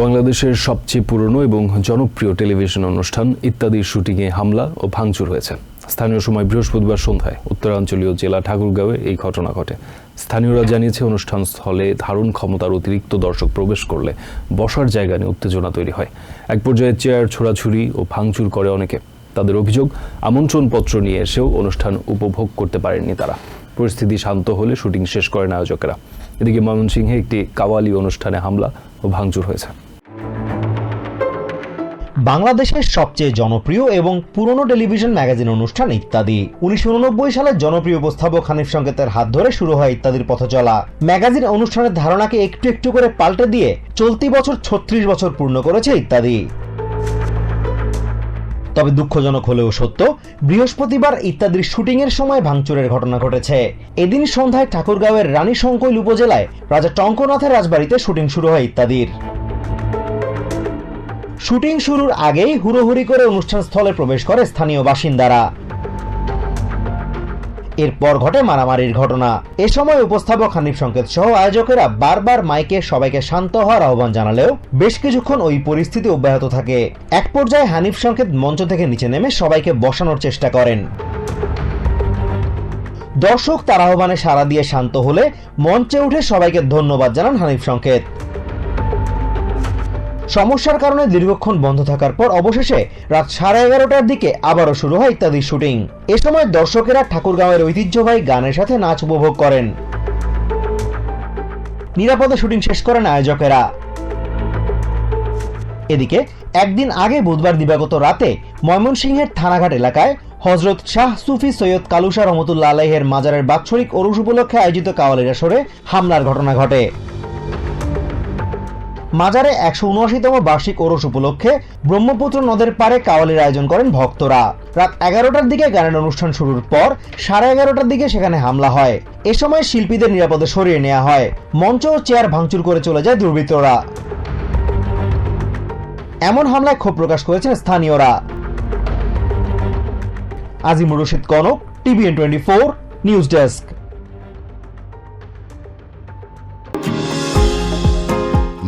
বাংলাদেশের সবচেয়ে পুরনো এবং জনপ্রিয় টেলিভিশন অনুষ্ঠান ইত্যাদির শুটিংয়ে হামলা ও ভাঙচুর হয়েছে। স্থানীয় সময় বৃহস্পতিবার সন্ধ্যায় উত্তরাঞ্চলীয় জেলা ঠাকুরগাঁওয়ে এই ঘটনা ঘটে। স্থানীয়রা জানিয়েছে, অনুষ্ঠান স্থলে ধারণ ক্ষমতার অতিরিক্ত দর্শক প্রবেশ করলে বসার জায়গা নিয়ে উত্তেজনা তৈরি হয়। এক পর্যায়ে চেয়ার ছোড়াছুরি ও ভাঙচুর করে অনেকে। তাদের অভিযোগ, আমন্ত্রণপত্র নিয়ে এসেও অনুষ্ঠান উপভোগ করতে পারেননি তারা। পরিস্থিতি শান্ত হলে শুটিং শেষ করেন আয়োজকেরা। এদিকে ময়মনসিংহে একটি কাওয়ালি অনুষ্ঠানে হামলা ও ভাঙচুর হয়েছে। বাংলাদেশের সবচেয়ে জনপ্রিয় এবং পুরনো টেলিভিশন ম্যাগাজিন অনুষ্ঠান ইত্যাদি। উনিশশো সালের জনপ্রিয় উপস্থাপক হানিফ সংকেতের হাত ধরে শুরু হয় ইত্যাদির পথ চলা। ম্যাগাজিন অনুষ্ঠানের ধারণাকে একটু একটু করে পাল্টে দিয়ে চলতি বছর ছত্রিশ বছর পূর্ণ করেছে ইত্যাদি। তবে দুঃখজনক হলেও সত্য, বৃহস্পতিবার ইত্যাদির শুটিংয়ের সময় ভাঙচুরের ঘটনা ঘটেছে। এদিন সন্ধ্যায় ঠাকুরগাঁওয়ের রানী সংকৈল উপজেলায় রাজা টঙ্কনাথের রাজবাড়িতে শুটিং শুরু হয় ইত্যাদির। শুটিং শুরুর আগেই হুড়োহুড়ি করে অনুষ্ঠান স্থলে প্রবেশ করে স্থানীয় বাসিন্দারা। এরপর ঘটে মারামারির ঘটনা। এ সময় উপস্থাপক হানিফ সংকেত সহ আয়োজকেরা বারবার মাইকে সবাইকে শান্ত হওয়ার আহ্বান জানালেও বেশ কিছুক্ষণ ওই পরিস্থিতি অব্যাহত থাকে। এক পর্যায়ে হানিফ সংকেত মঞ্চ থেকে নিচে নেমে সবাইকে বসানোর চেষ্টা করেন। দর্শক তার আহ্বানে সাড়া দিয়ে শান্ত হলে মঞ্চে উঠে সবাইকে ধন্যবাদ জানান হানিফ সংকেত। সমস্যার কারণে দীর্ঘক্ষণ বন্ধ থাকার পর অবশেষে রাত সাড়ে এগারোটার দিকে আবারও শুরু হয় ইত্যাদির শুটিং। এ সময় দর্শকেরা ঠাকুরগাঁওয়ের ঐতিহ্যবাহী গানের সাথে নাচ উপভোগ করেন। নিরাপদে শুটিং শেষ করেন আয়োজকেরা। এদিকে, একদিন আগে বুধবার দিবাগত রাতে ময়মনসিংহের থানাঘাট এলাকায় হজরত শাহ সুফি সৈয়দ কালুসা রহমতুল্লাহ আলাইহের মাজারের বাৎসরিক অরুষ উপলক্ষে আয়োজিত কাওয়ালির আসরে হামলার ঘটনা ঘটে। মাজারে একশো উনআশিতম বার্ষিক ওরস উপলক্ষে ব্রহ্মপুত্র নদের পারে কাওয়ালির আয়োজন করেন ভক্তরা। রাত এগারোটার দিকে গানের অনুষ্ঠান শুরুর পর সাড়ে এগারোটার দিকে সেখানে হামলা হয়। এ সময় শিল্পীদের নিরাপদে সরিয়ে নেওয়া হয়। মঞ্চ ও চেয়ার ভাঙচুর করে চলে যায় দুর্বৃত্তরা। এমন হামলায় ক্ষোভ প্রকাশ করেছেন স্থানীয়রা। Azimur Rashid Kanak, TVN twenty four, news desk.